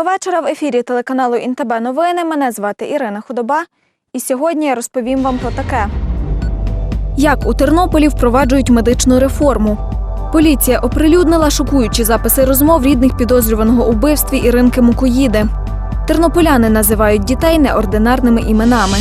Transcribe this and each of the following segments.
Доброго вечора в ефірі телеканалу Інтебе новини. Мене звати Ірина Худоба. І сьогодні я розповім вам про таке: як у Тернополі впроваджують медичну реформу. Поліція оприлюднила шокуючі записи розмов рідних підозрюваного у вбивстві Іринки Мукоїди. Тернополяни називають дітей неординарними іменами.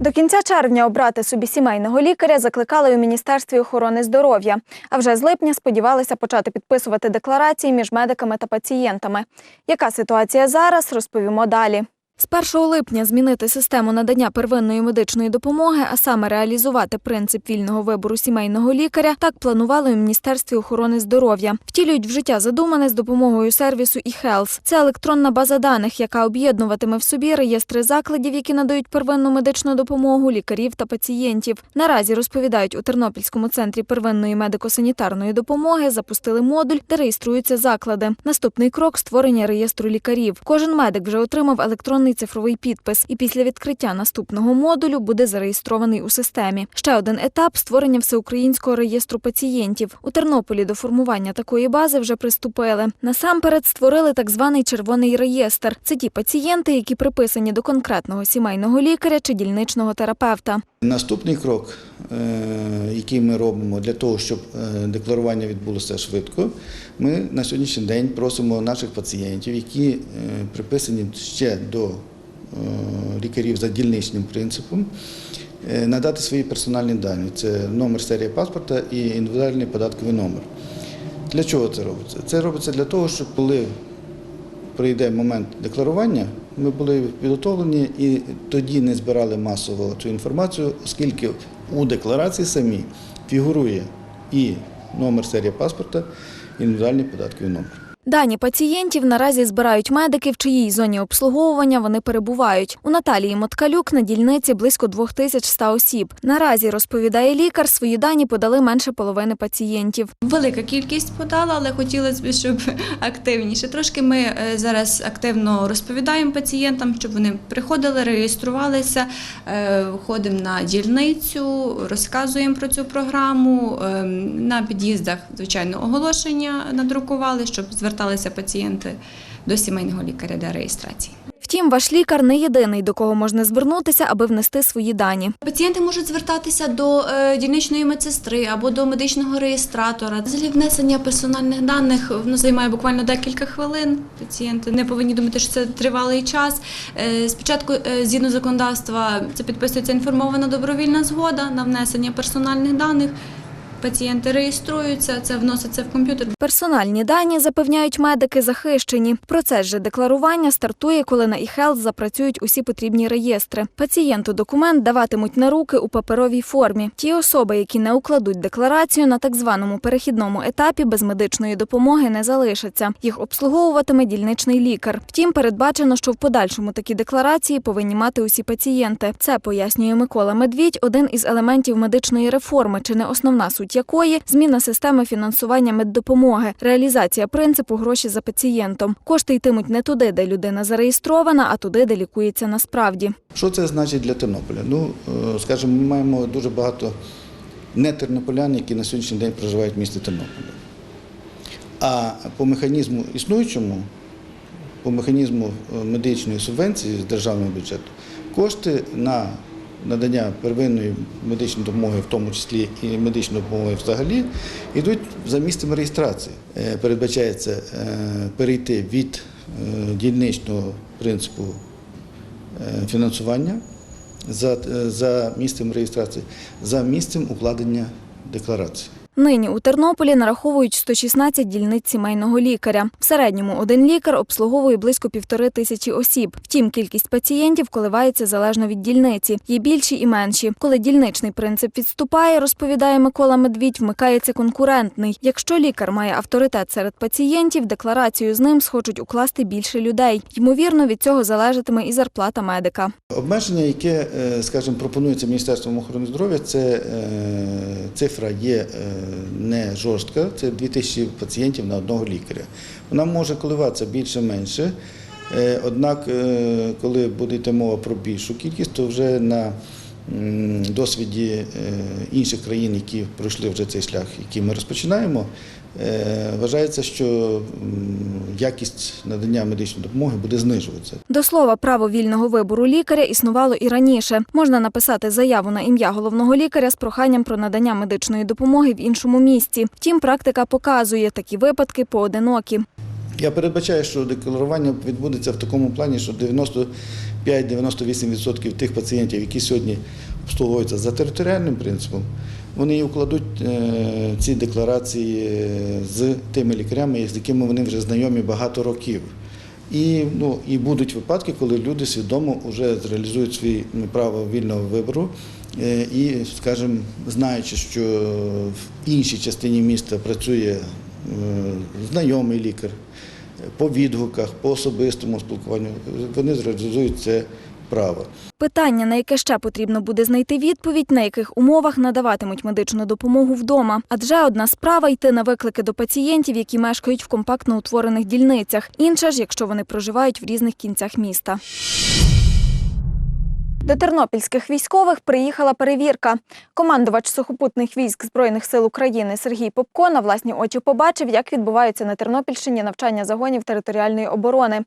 До кінця червня обрати собі сімейного лікаря закликали у Міністерстві охорони здоров'я. А вже з липня сподівалися почати підписувати декларації між медиками та пацієнтами. Яка ситуація зараз, розповімо далі. З 1 липня змінити систему надання первинної медичної допомоги, а саме реалізувати принцип вільного вибору сімейного лікаря, так планували у Міністерстві охорони здоров'я. Втілюють в життя задумане з допомогою сервісу eHealth. Це електронна база даних, яка об'єднуватиме в собі реєстри закладів, які надають первинну медичну допомогу, лікарів та пацієнтів. Наразі розповідають у Тернопільському центрі первинної медико-санітарної допомоги запустили модуль, де реєструються заклади. Наступний крок створення реєстру лікарів. Кожен медик вже отримав електронний цифровий підпис, і після відкриття наступного модулю буде зареєстрований у системі. Ще один етап створення всеукраїнського реєстру пацієнтів. У Тернополі до формування такої бази вже приступили. Насамперед створили так званий червоний реєстр. Це ті пацієнти, які приписані до конкретного сімейного лікаря чи дільничного терапевта. Наступний крок, е, який ми робимо для того, щоб е, декларування відбулося швидко, ми на сьогоднішній день просимо наших пацієнтів, які е, приписані ще до е, лікарів за дільничним принципом, е, надати свої персональні дані. Це номер серії паспорта і індивідуальний податковий номер. Для чого це робиться? Це робиться для того, щоб коли прийде момент декларування, ми були підготовлені і тоді не збирали масово цю інформацію, оскільки у декларації самі фігурує і номер серії паспорта, індивідуальний податковий номер. Дані пацієнтів наразі збирають медики, в чиїй зоні обслуговування вони перебувають. У Наталії Моткалюк на дільниці близько 2100 осіб. Наразі, розповідає лікар, свої дані подали менше половини пацієнтів. Велика кількість подала, але хотілося б, щоб активніше. Трошки ми е, зараз активно розповідаємо пацієнтам, щоб вони приходили, реєструвалися, е, ходимо на дільницю, розказуємо про цю програму. Е, На під'їздах, звичайно, оголошення надрукували, щоб зверталися пацієнти до сімейного лікаря для реєстрації. Втім, ваш лікар не єдиний, до кого можна звернутися, аби внести свої дані. Пацієнти можуть звертатися до е, дільничної медсестри або до медичного реєстратора. Взагалі внесення персональних даних воно займає буквально декілька хвилин. Пацієнти не повинні думати, що це тривалий час. Е, Спочатку, е, згідно законодавства, це підписується інформована добровільна згода на внесення персональних даних. Пацієнти реєструються, це вноситься в комп'ютер. Персональні дані, запевняють медики, захищені. Процес же декларування стартує, коли на eHealth запрацюють усі потрібні реєстри. Пацієнту документ даватимуть на руки у паперовій формі. Ті особи, які не укладуть декларацію на так званому перехідному етапі, без медичної допомоги не залишаться. Їх обслуговуватиме дільничний лікар. Втім, передбачено, що в подальшому такі декларації повинні мати усі пацієнти. Це пояснює Микола Медвідь, один із елементів медичної реформи, чи не основна суть якої зміна системи фінансування меддопомоги, реалізація принципу гроші за пацієнтом. Кошти йтимуть не туди, де людина зареєстрована, а туди, де лікується насправді. Що це значить для Тернополя? Ну, е, скажімо, ми маємо дуже багато нетернополян, які на сьогоднішній день проживають в місті Тернополя. А по механізму існуючому, по механізму е, медичної субвенції з державного бюджету, кошти на надання первинної медичної допомоги, в тому числі і медичної допомоги взагалі, йдуть за місцем реєстрації. Е, Передбачається е, перейти від е, дільничного принципу фінансування за місцем реєстрації, за місцем укладення декларації. Нині у Тернополі нараховують 116 дільниць сімейного лікаря. В середньому один лікар обслуговує близько півтори тисячі осіб. Втім, кількість пацієнтів коливається залежно від дільниці. Є більші і менші. Коли дільничний принцип відступає, розповідає Микола Медвідь, вмикається конкурентний. Якщо лікар має авторитет серед пацієнтів, декларацію з ним схочуть укласти більше людей. Ймовірно, від цього залежатиме і зарплата медика. Обмеження, яке, е, скажімо, пропонується Міністерством охорони здоров'я, це е, цифра є е, не жорстка, це 2000 пацієнтів на одного лікаря. Вона може коливатися більше-менше. Е, Однак, е, коли буде мова про більшу кількість, то вже на досвіді е, інших країн, які пройшли вже цей шлях, який ми розпочинаємо, вважається, що якість надання медичної допомоги буде знижуватися. До слова, право вільного вибору лікаря існувало і раніше. Можна написати заяву на ім'я головного лікаря з проханням про надання медичної допомоги в іншому місці. Втім, практика показує, такі випадки поодинокі. Я передбачаю, що декларування відбудеться в такому плані, що 95-98% тих пацієнтів, які сьогодні обслуговуються за територіальним принципом, вони укладуть е, ці декларації е, з тими лікарями, з якими вони вже знайомі багато років. І, ну, і будуть випадки, коли люди свідомо вже зреалізують своє право вільного вибору е, і, скажімо, знаючи, що в іншій частині міста працює знайомий лікар, по відгуках, по особистому спілкуванню, вони зреалізують це право. Питання, на яке ще потрібно буде знайти відповідь, на яких умовах надаватимуть медичну допомогу вдома. Адже одна справа йти на виклики до пацієнтів, які мешкають в компактно утворених дільницях. Інша ж, якщо вони проживають в різних кінцях міста. До тернопільських військових приїхала перевірка. Командувач сухопутних військ Збройних сил України Сергій Попко на власні очі побачив, як відбуваються на Тернопільщині навчання загонів територіальної оборони.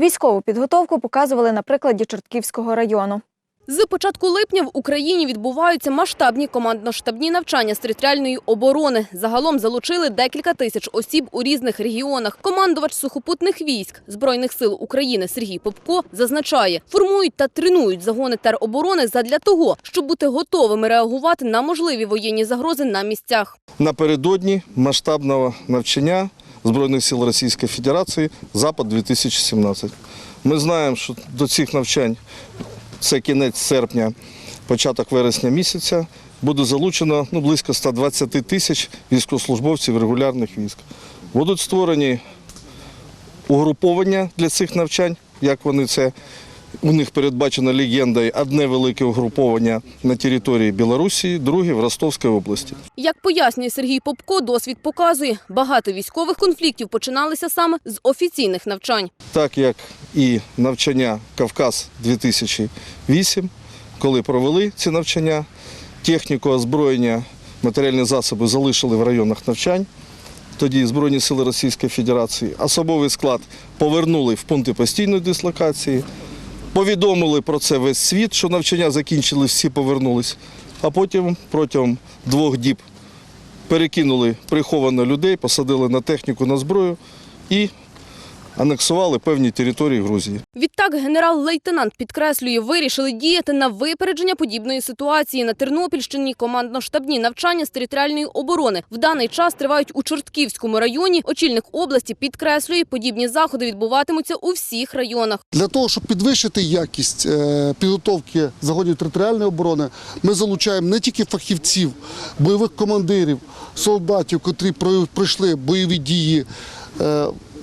Військову підготовку показували на прикладі Чортківського району. З початку липня в Україні відбуваються масштабні командно-штабні навчання з територіальної оборони. Загалом залучили декілька тисяч осіб у різних регіонах. Командувач сухопутних військ Збройних сил України Сергій Попко зазначає, формують та тренують загони тероборони задля того, щоб бути готовими реагувати на можливі воєнні загрози на місцях. напередодні масштабного навчання Збройних сил Російської Федерації Запад 2017. Ми знаємо, що до цих навчань це кінець серпня, початок вересня місяця. Буде залучено ну, близько 120 тисяч військовослужбовців регулярних військ. Будуть створені угруповання для цих навчань, як вони це у них передбачено легендою одне велике угруповання на території Білорусі, друге в Ростовській області. Як пояснює Сергій Попко, досвід показує, багато військових конфліктів починалися саме з офіційних навчань. так як і навчання Кавказ 2008, коли провели ці навчання, техніку озброєння, матеріальні засоби залишили в районах навчань. Тоді Збройні сили Російської Федерації особовий склад повернули в пункти постійної дислокації, повідомили про це весь світ, що навчання закінчили, всі повернулись, а потім протягом двох діб перекинули приховано людей, посадили на техніку на зброю і анексували певні території Грузії. Відтак генерал-лейтенант підкреслює, вирішили діяти на випередження подібної ситуації. На Тернопільщині командно-штабні навчання з територіальної оборони в даний час тривають у Чортківському районі. Очільник області підкреслює, подібні заходи відбуватимуться у всіх районах. Для того, щоб підвищити якість е, підготовки загонів територіальної оборони, ми залучаємо не тільки фахівців, бойових командирів, солдатів, котрі прой- пройшли бойові дії.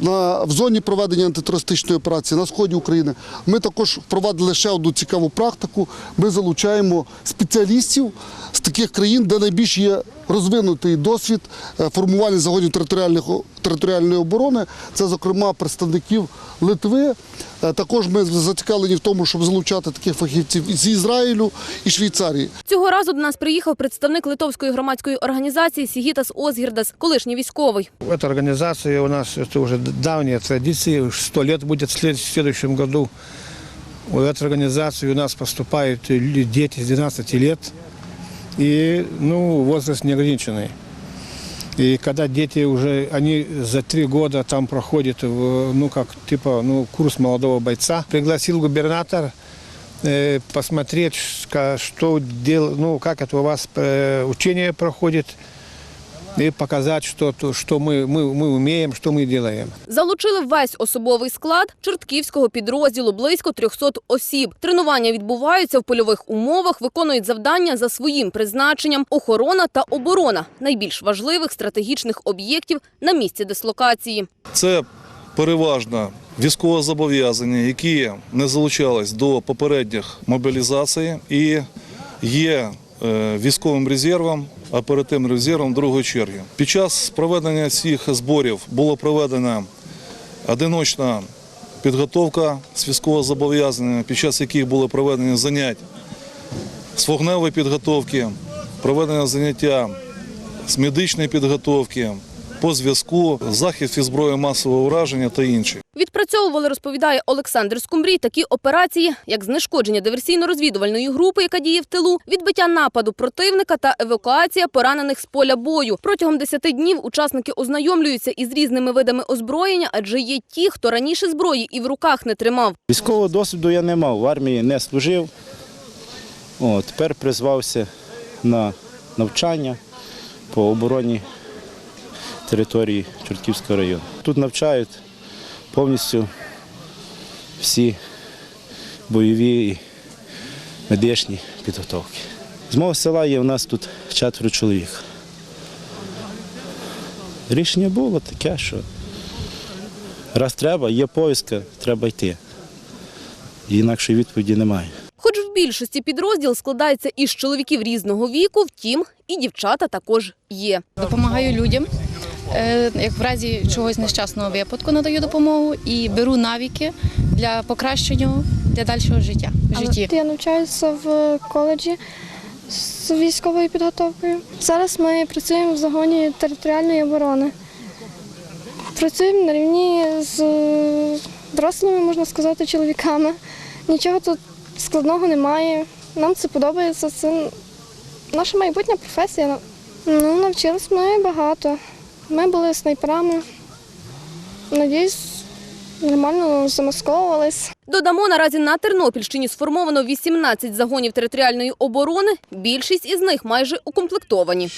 На, в зоні проведення антитерористичної операції на сході України ми також впровадили ще одну цікаву практику. Ми залучаємо спеціалістів з таких країн, де найбільш є розвинутий досвід е, формування загонів територіальних о- територіальної оборони. Це, зокрема, представників Литви. Е, Також ми зацікавлені в тому, щоб залучати таких фахівців з Ізраїлю і Швейцарії. Цього разу до нас приїхав представник литовської громадської організації Сігітас Озгірдас, колишній військовий. Эта организация у нас это уже давняя традиция, сто лет будет в след- в следующем году. В эту организацию у нас поступают лю- дети с 12 лет, и ну, возраст неограниченный. И когда дети уже, они за три года там проходят, в, ну, как типа, ну, курс молодого бойца, пригласил губернатор э, посмотреть, ска- что дел, ну, как это у вас э, учение проходит, и показать, что, то- что мы, мы, мы умеем, что мы делаем. Залучили весь особовий склад чортківського підрозділу близько 300 осіб. Тренування відбуваються в польових умовах, виконують завдання за своїм призначенням охорона та оборона найбільш важливих стратегічних об'єктів на місці дислокації. Це переважно військовозобов'язані, які не залучались до попередніх мобілізацій і є е, військовим резервом, оперативним резервом другої черги. Під час проведення цих зборів було проведена одиночна підготовка з військовозобов'язаними, під час яких були проведені занять з вогневої підготовки, проведення заняття з медичної підготовки, по зв'язку, захист із зброї масового ураження та інші. Відпрацьовували, розповідає Олександр Скумбрій, такі операції, як знешкодження диверсійно-розвідувальної групи, яка діє в тилу, відбиття нападу противника та евакуація поранених з поля бою. Протягом 10 днів учасники ознайомлюються із різними видами озброєння, адже є ті, хто раніше зброї і в руках не тримав. Військового досвіду я не мав, в армії не служив. О, тепер призвався на навчання по обороні території Чортківського району. Тут навчають повністю всі бойові і медичні підготовки. З мого села є у нас тут четверо чоловік. Рішення було таке, що раз треба, є поїздка, треба йти. Інакшої відповіді немає. Хоч в більшості підрозділ складається із чоловіків різного віку, втім і дівчата також є. Допомагаю людям, як в разі чогось нещасного випадку надаю допомогу і беру навіки для покращення для дальшого життя в житті. Я навчаюся в коледжі з військовою підготовкою. Зараз ми працюємо в загоні територіальної оборони. Працюємо на рівні з дорослими, можна сказати, чоловіками. Нічого тут складного немає. Нам це подобається. Це наша майбутня професія. Ну, навчились ми багато. Ми були снайперами. Надіюсь, нормально замасковувались. Додамо, наразі на Тернопільщині сформовано 18 загонів територіальної оборони. Більшість із них майже укомплектовані.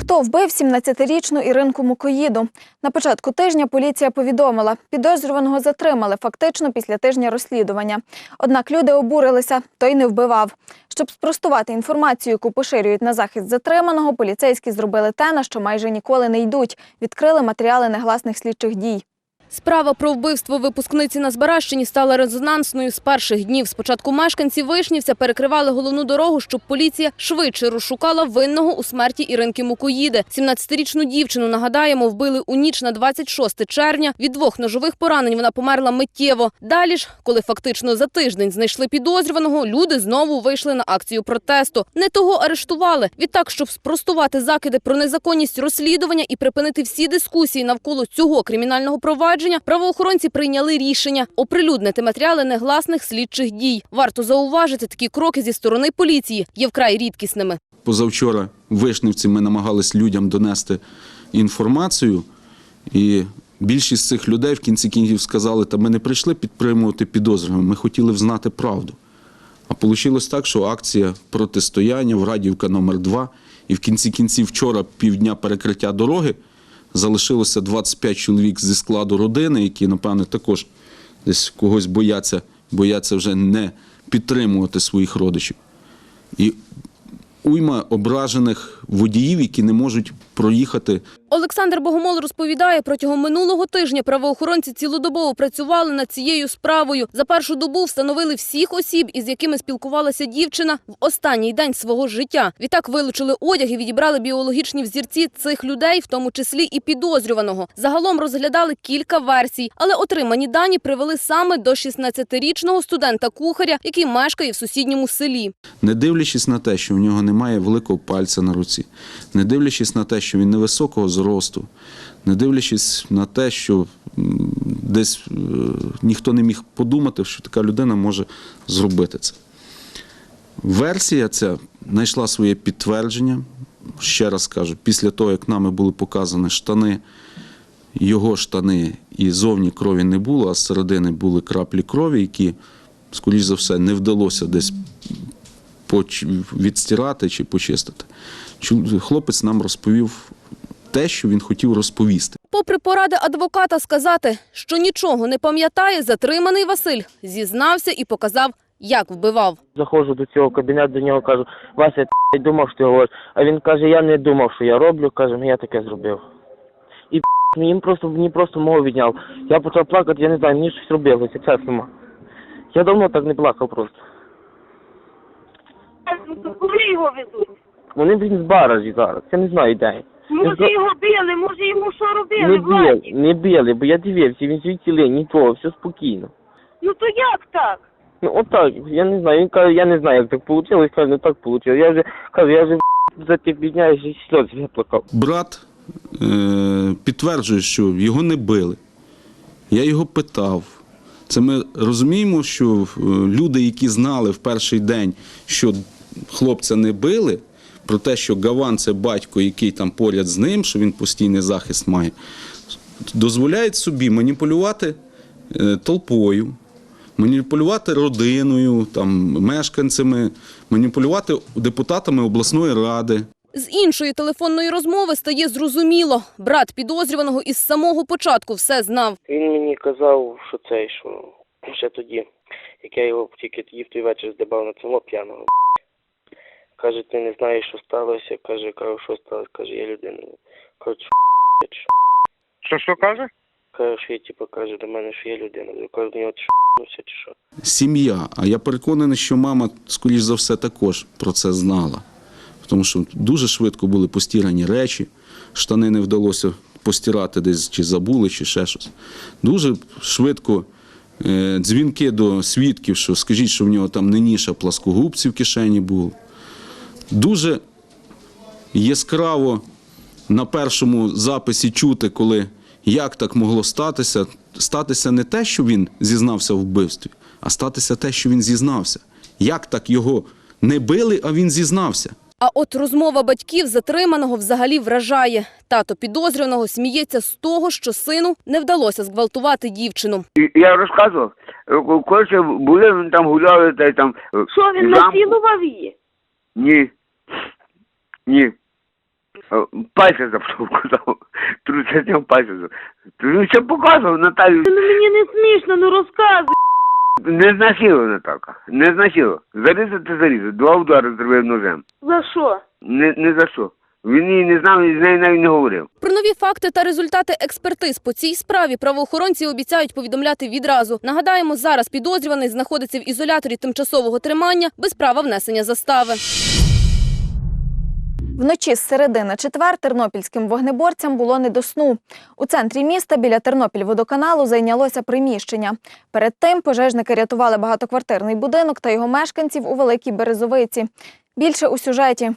Хто вбив 17-річну Іринку Мукоїду? На початку тижня поліція повідомила, підозрюваного затримали фактично після тижня розслідування. Однак люди обурилися, той не вбивав. Щоб спростувати інформацію, яку поширюють на захист затриманого, поліцейські зробили те, на що майже ніколи не йдуть. Відкрили матеріали негласних слідчих дій. Справа про вбивство випускниці на Збаращині стала резонансною з перших днів. Спочатку мешканці Вишнівця перекривали головну дорогу, щоб поліція швидше розшукала винного у смерті Іринки Мукоїди. 17-річну дівчину, нагадаємо, вбили у ніч на 26 червня. Від двох ножових поранень вона померла миттєво. Далі ж, коли фактично за тиждень знайшли підозрюваного, люди знову вийшли на акцію протесту. Не того арештували. Відтак, щоб спростувати закиди про незаконність розслідування і припинити всі дискусії навколо цього кримінального провадження, правоохоронці прийняли рішення оприлюднити матеріали негласних слідчих дій. Варто зауважити, такі кроки зі сторони поліції є вкрай рідкісними. Позавчора в Вишнівці ми намагались людям донести інформацію, і більшість цих людей в кінці кінців сказали, та ми не прийшли підтримувати підозрюваного, ми хотіли взнати правду. А вийшло так, що акція протистояння в Радівка номер 2 і в кінці кінців вчора півдня перекриття дороги залишилося 25 чоловік зі складу родини, які, напевне, також десь когось бояться, бояться вже не підтримувати своїх родичів. І уйма ображених водіїв, які не можуть проїхати Олександр Богомол розповідає, протягом минулого тижня правоохоронці цілодобово працювали над цією справою. За першу добу встановили всіх осіб, із якими спілкувалася дівчина в останній день свого життя. Відтак вилучили одяг і відібрали біологічні взірці цих людей, в тому числі і підозрюваного. Загалом розглядали кілька версій, але отримані дані привели саме до 16-річного студента-кухаря, який мешкає в сусідньому селі. не дивлячись на те, що в нього немає великого пальця на руці, не дивлячись на те, що він невисокого зросту, не дивлячись на те, що десь е, ніхто не міг подумати, що така людина може зробити це. Версія ця знайшла своє підтвердження. Ще раз кажу, після того, як нами були показані штани, його штани і зовні крові не було, а з середини були краплі крові, які, скоріш за все, не вдалося десь відстирати чи почистити. Хлопець нам розповів те, що він хотів розповісти. Попри поради адвоката сказати, що нічого не пам'ятає, затриманий Василь зізнався і показав, як вбивав. Заходжу до цього кабінету, до нього кажу, Вася, я думав, що ти говориш. А він каже, я не думав, що я роблю, каже, ну я таке зробив. І мені просто, мені просто мову відняв. Я почав плакати, я не знаю, мені щось робилося, чесно. Я давно так не плакав просто. Коли його везуть? Вони, блін, з баражі зараз, я не знаю де. Може його били, може йому що робили, Не били, Владі? не били, бо я дивився, він звідси ли, нічого, все спокійно. Ну то як так? Ну отак, я не знаю. Він каже, я не знаю, як так вийшло, каже, ну так вийшло. Я вже кажу, я вже за ті підня і сльоз виплакав. Брат е, підтверджує, що його не били. Я його питав. Це ми розуміємо, що е, люди, які знали в перший день, що хлопця не били, про те, що Гаван це батько, який там поряд з ним, що він постійний захист має, дозволяють собі маніпулювати е, толпою, маніпулювати родиною, там, мешканцями, маніпулювати депутатами обласної ради. З іншої телефонної розмови стає зрозуміло. Брат підозрюваного із самого початку все знав. Він мені казав, що цей, що ще тоді, як я його тільки тоді в той вечір здибав на село п'яного. Каже, ти не знаєш, що сталося. Каже, кажу, що сталося. Каже, я людина. Кажу, що що? Що що каже? Каже, що я типу каже до мене, що я людина. Я кажу, до нього чи що? сім'я. А я переконаний, що мама, скоріш за все, також про це знала. Тому що дуже швидко були постірані речі, штани не вдалося постирати десь, чи забули, чи ще щось. Дуже швидко е, дзвінки до свідків, що скажіть, що в нього там не ніша пласкогубці в кишені було. Дуже яскраво на першому записі чути, коли як так могло статися. Статися не те, що він зізнався в вбивстві, а статися те, що він зізнався. Як так його не били, а він зізнався? А от розмова батьків затриманого взагалі вражає. Тато підозрюваного сміється з того, що сину не вдалося зґвалтувати дівчину. Я розказував. Коротше, були вони там гуляли та й там. Що він в замку. її? Ні. Ні. Е, Пальця запшов, казав. Трусятням пальця запшов. Він показував Наталю. Ну мені не смішно, ну розказуй. Не знасило Наталка. Не знасило. Зарізати зарізати. Два удари зробив ножем. За що? Не, не за що. Він її не знав і з нею навіть не говорив. Про нові факти та результати експертиз по цій справі правоохоронці обіцяють повідомляти відразу. Нагадаємо, зараз підозрюваний знаходиться в ізоляторі тимчасового тримання без права внесення застави. Вночі з середи на четвер тернопільським вогнеборцям було не до сну. У центрі міста біля Тернопільводоканалу зайнялося приміщення. Перед тим пожежники рятували багатоквартирний будинок та його мешканців у Великій Березовиці. Більше у сюжеті.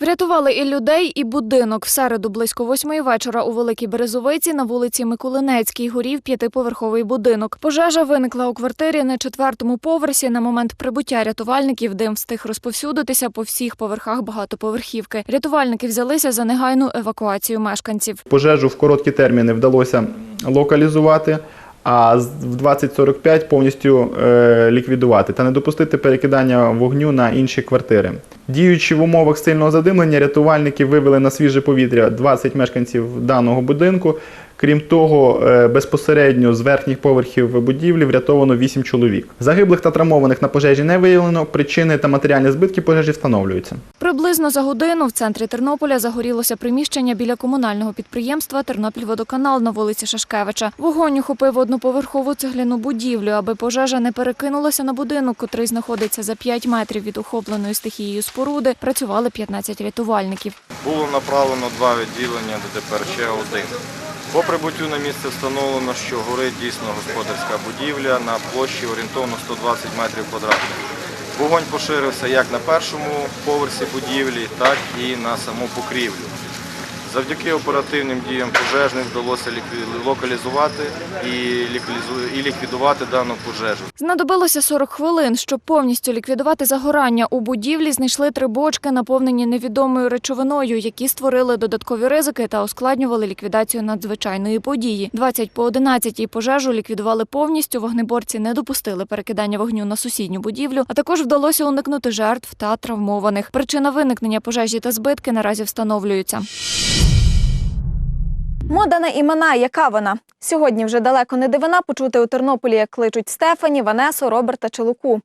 Врятували і людей, і будинок. В середу близько восьмої вечора у Великій Березовиці на вулиці Миколинецькій горів п'ятиповерховий будинок. Пожежа виникла у квартирі на четвертому поверсі. На момент прибуття рятувальників дим встиг розповсюдитися по всіх поверхах багатоповерхівки. Рятувальники взялися за негайну евакуацію мешканців. Пожежу в короткі терміни вдалося локалізувати, а в 2045 повністю е, ліквідувати та не допустити перекидання вогню на інші квартири. Діючи в умовах сильного задимлення, рятувальники вивели на свіже повітря 20 мешканців даного будинку. Крім того, е, безпосередньо з верхніх поверхів будівлі врятовано 8 чоловік. Загиблих та травмованих на пожежі не виявлено. Причини та матеріальні збитки пожежі встановлюються. Приблизно за годину в центрі Тернополя загорілося приміщення біля комунального підприємства Тернопільводоканал на вулиці Шашкевича. Вогонь охопив одноповерхову цегляну будівлю, аби пожежа не перекинулася на будинок, котрий знаходиться за 5 метрів від охопленої стихією споруди. Працювали 15 рятувальників. Було направлено два відділення ДТП ще один. По прибуттю на місце встановлено, що горить дійсно господарська будівля на площі орієнтовно 120 метрів квадратних. Вогонь поширився як на першому поверсі будівлі, так і на саму покрівлю. Завдяки оперативним діям пожежних вдалося локалізувати і ліквідувати дану пожежу. Знадобилося 40 хвилин, щоб повністю ліквідувати загорання. У будівлі знайшли три бочки, наповнені невідомою речовиною, які створили додаткові ризики та ускладнювали ліквідацію надзвичайної події. 20 по 11 пожежу ліквідували повністю. Вогнеборці не допустили перекидання вогню на сусідню будівлю, а також вдалося уникнути жертв та травмованих. Причина виникнення пожежі та збитки наразі встановлюються. Мода на імена, яка вона? Сьогодні вже далеко не дивина почути у Тернополі, як кличуть Стефані, Ванесу, Роберта чи Луку.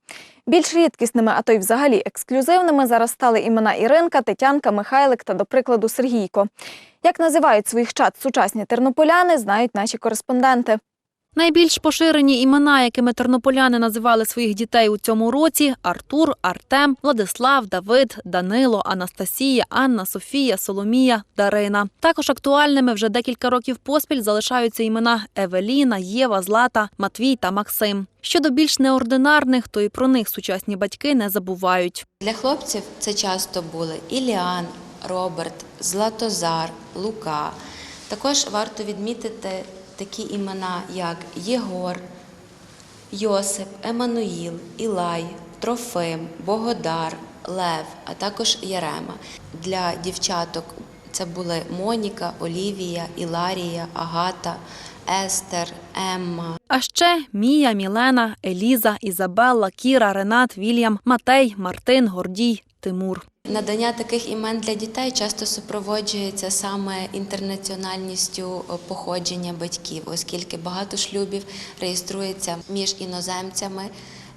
Більш рідкісними, а то й взагалі ексклюзивними зараз стали імена Іринка, Тетянка, Михайлик та, до прикладу, Сергійко. Як називають своїх чат сучасні тернополяни, знають наші кореспонденти. Найбільш поширені імена, якими тернополяни називали своїх дітей у цьому році: Артур, Артем, Владислав, Давид, Данило, Анастасія, Анна, Софія, Соломія, Дарина. Також актуальними вже декілька років поспіль залишаються імена Евеліна, Єва, Злата, Матвій та Максим. Щодо більш неординарних, то і про них сучасні батьки не забувають. Для хлопців це часто були Іліан, Роберт, Златозар, Лука. Також варто відмітити такі імена, як Єгор, Йосип, Еммануїл, Ілай, Трофим, Богодар, Лев, а також Ярема. Для дівчаток це були Моніка, Олівія, Іларія, Агата, Естер, Емма. А ще Мія, Мілена, Еліза, Ізабелла, Кіра, Ренат, Вільям, Матей, Мартин, Гордій, Тимур. Надання таких імен для дітей часто супроводжується саме інтернаціональністю е, походження батьків, оскільки багато шлюбів реєструється між іноземцями.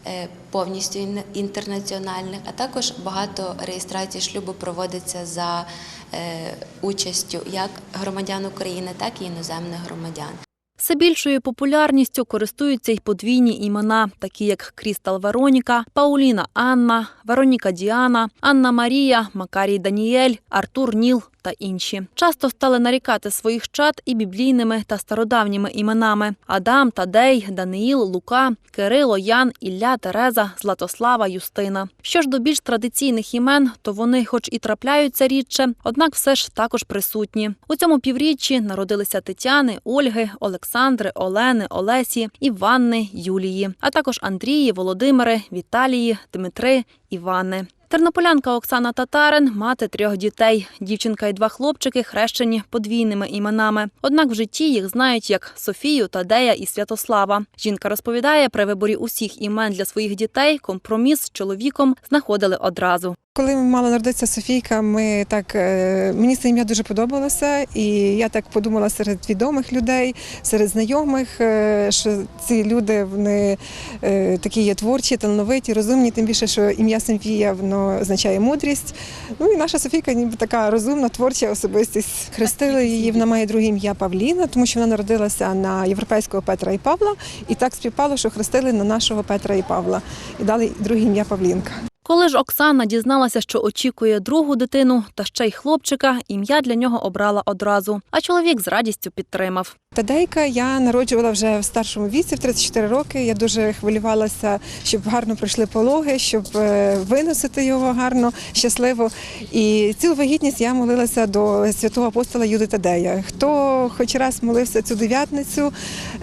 е, Повністю інтернаціональних, а також багато реєстрацій шлюбу проводиться за е, участю як громадян України, так і іноземних громадян. Все більшою популярністю користуються й подвійні імена, такі як Крістал Вероніка, Пауліна Анна, Вероніка Діана, Анна Марія, Макарій Даніель, Артур Ніл та інші. Часто стали нарікати своїх чад і біблійними та стародавніми іменами: Адам, Тадей, Даниїл, Лука, Кирило, Ян, Ілля, Тереза, Златослава, Юстина. Що ж до більш традиційних імен, то вони, хоч і трапляються рідше, однак все ж також присутні. У цьому півріччі народилися Тетяни, Ольги, Олександри, Олени, Олесі, Іванни, Юлії, а також Андрії, Володимири, Віталії, Дмитри, Івани. Тернополянка Оксана Татарин мати трьох дітей. Дівчинка і два хлопчики хрещені подвійними іменами. Однак в житті їх знають як Софію, Тадея і Святослава. Жінка розповідає, при виборі усіх імен для своїх дітей компроміс з чоловіком знаходили одразу. Коли мала народитися Софійка, ми так е, мені це ім'я дуже подобалося, і я так подумала серед відомих людей, серед знайомих, е, що ці люди вони е, такі є творчі, талановиті, розумні. Тим більше, що ім'я Софія воно означає мудрість. Ну і наша Софійка ніби така розумна, творча особистість. Хрестили її. Вона має друге ім'я Павліна, тому що вона народилася на європейського Петра і Павла, і так співпало, що хрестили на нашого Петра і Павла і дали друге ім'я Павлінка. Коли ж Оксана дізналася, що очікує другу дитину та ще й хлопчика, ім'я для нього обрала одразу. А чоловік з радістю підтримав. Тадейка я народжувала вже в старшому віці, в 34 роки. Я дуже хвилювалася, щоб гарно пройшли пологи, щоб е, виносити його гарно, щасливо. І цілу вагітність я молилася до святого апостола Юди Тадея. Хто хоч раз молився цю дев'ятницю,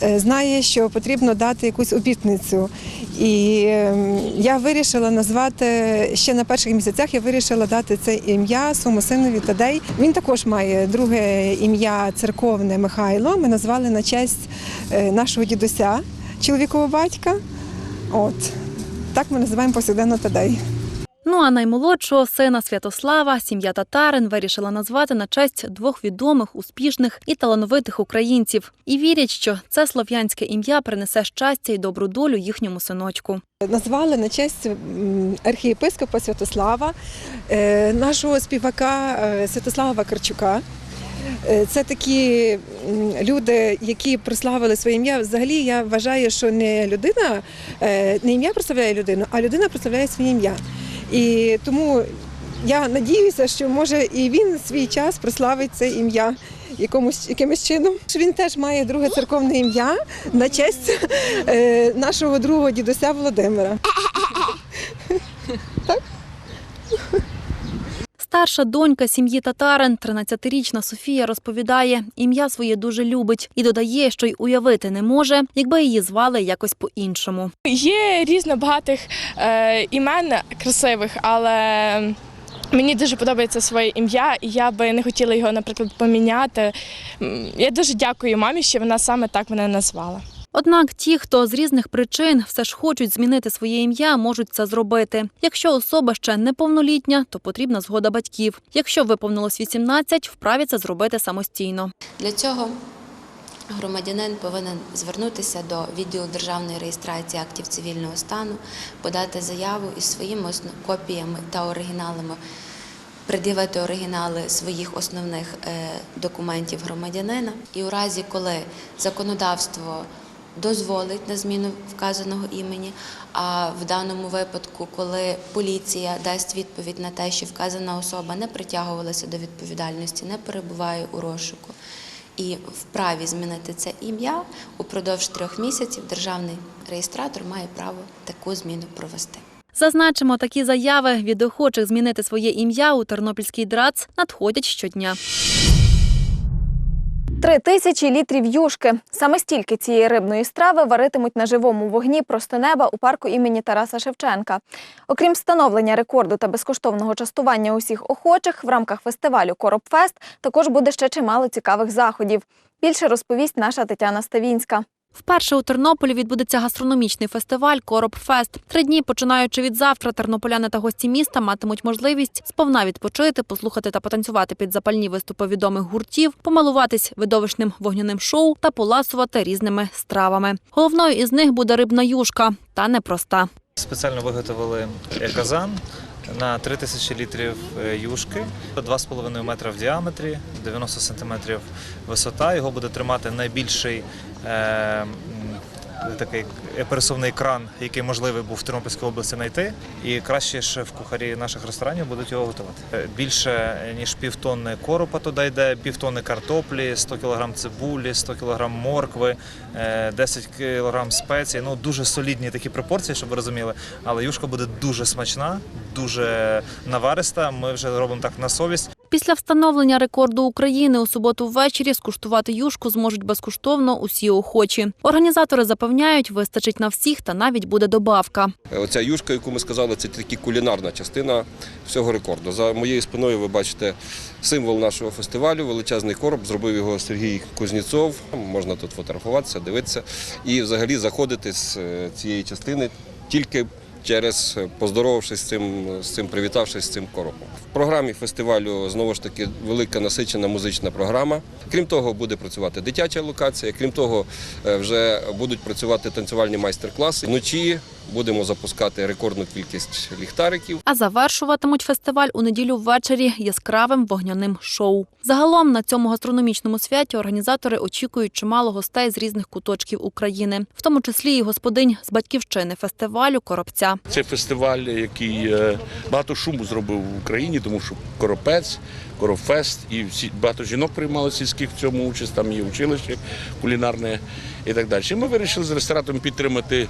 е, знає, що потрібно дати якусь обітницю. І ем, я вирішила назвати ще на перших місяцях. Я вирішила дати це ім'я своєму синові Тадей. Він також має друге ім'я церковне Михайло. Ми назвали на честь е, нашого дідуся, чоловікового батька. От так ми називаємо повсякденно Тадей. Ну а наймолодшого сина Святослава сім'я Татарин вирішила назвати на честь двох відомих, успішних і талановитих українців. І вірять, що це слов'янське ім'я принесе щастя і добру долю їхньому синочку. Назвали на честь архієпископа Святослава, е, нашого співака е, Святослава Вакарчука. Е, Це такі люди, які прославили своє ім'я. Взагалі я вважаю, що не людина, не ім'я прославляє людину, а людина прославляє своє ім'я. І тому я надіюся, що може і він свій час прославить це ім'я якомусь якимось чином. Він теж має друге церковне ім'я на честь е, нашого другого дідуся Володимира. Старша донька сім'ї татарин, 13-річна Софія, розповідає, ім'я своє дуже любить і додає, що й уявити не може, якби її звали якось по-іншому. Є різно багатих е, імен красивих, але мені дуже подобається своє ім'я, і я би не хотіла його, наприклад, поміняти. Я дуже дякую мамі, що вона саме так мене назвала. Однак ті, хто з різних причин все ж хочуть змінити своє ім'я, можуть це зробити. Якщо особа ще неповнолітня, то потрібна згода батьків. Якщо виповнилось 18, вправі це зробити самостійно. Для цього громадянин повинен звернутися до відділу державної реєстрації актів цивільного стану, подати заяву із своїми копіями та оригіналами, пред'явити оригінали своїх основних е, документів громадянина. І у разі, коли законодавство дозволить на зміну вказаного імені. А в даному випадку, коли поліція дасть відповідь на те, що вказана особа не притягувалася до відповідальності, не перебуває у розшуку і вправі змінити це ім'я, упродовж трьох місяців державний реєстратор має право таку зміну провести. Зазначимо, такі заяви від охочих змінити своє ім'я у Тернопільський ДРАЦ надходять щодня. Три тисячі літрів юшки. Саме стільки цієї рибної страви варитимуть на живому вогні просто неба у парку імені Тараса Шевченка. Окрім встановлення рекорду та безкоштовного частування усіх охочих, в рамках фестивалю Коробфест також буде ще чимало цікавих заходів. Більше розповість наша Тетяна Ставінська. Вперше у Тернополі відбудеться гастрономічний фестиваль Коробфест. Три дні, починаючи від завтра, тернополяни та гості міста матимуть можливість сповна відпочити, послухати та потанцювати під запальні виступи відомих гуртів, помилуватись видовищним вогняним шоу та поласувати різними стравами. Головною із них буде рибна юшка, та непроста. Спеціально виготовили казан на 3000 літрів е, юшки, 2,5 метра в діаметрі, 90 сантиметрів висота. Його буде тримати найбільший е, такий пересувний кран, який можливий був в Тернопільській області знайти. І кращі шеф-кухарі наших ресторанів будуть його готувати. Е, Більше ніж півтонни коропа туди йде, півтонни картоплі, 100 кг цибулі, 100 кг моркви, е, 10 кг спецій. Ну дуже солідні такі пропорції, щоб ви розуміли. Але юшка буде дуже смачна, дуже навариста. Ми вже робимо так на совість. Після встановлення рекорду України у суботу ввечері скуштувати юшку зможуть безкоштовно усі охочі. Організатори запевняють, вистачить на всіх та навіть буде добавка. Оця юшка, яку ми сказали, це тільки кулінарна частина всього рекорду. За моєю спиною ви бачите символ нашого фестивалю, величезний короб. Зробив його Сергій Кузнєцов. Можна тут фотографуватися, дивитися і взагалі заходити з е, цієї частини тільки. Через е, поздоровавшись з цим, з цим, привітавшись з цим коробом. В програмі фестивалю знову ж таки велика насичена музична програма. Крім того, буде працювати дитяча локація. Крім того, е, вже будуть працювати танцювальні майстер-класи. Вночі будемо запускати рекордну кількість ліхтариків. А завершуватимуть фестиваль у неділю ввечері яскравим вогняним шоу. Загалом на цьому гастрономічному святі організатори очікують чимало гостей з різних куточків України, в тому числі і господинь з батьківщини фестивалю Коробця. Це фестиваль, який е, багато шуму зробив в Україні, тому що Коропець, Коропфест і всі багато жінок приймали сільських в цьому участь. Там є училище кулінарне і так далі. І ми вирішили з ресторатором підтримати,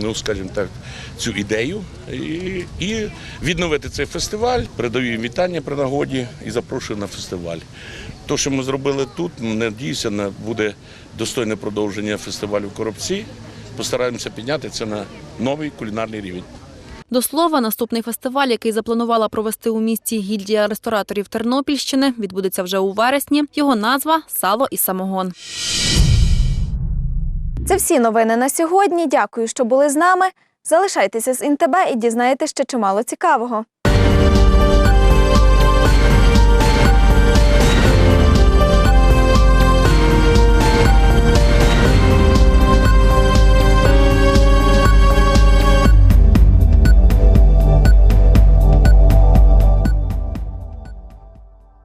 ну скажімо так, цю ідею і, і відновити цей фестиваль. Передаю їм вітання при нагоді і запрошую на фестиваль. То, що ми зробили тут, ну, надіюся, буде достойне продовження фестивалю в Коробці. Постараємося підняти це на новий кулінарний рівень. До слова, наступний фестиваль, який запланувала провести у місті гільдія рестораторів Тернопільщини, відбудеться вже у вересні. Його назва сало і самогон. Це всі новини на сьогодні. Дякую, що були з нами. Залишайтеся з ІНТБ і дізнаєтесь ще чимало цікавого.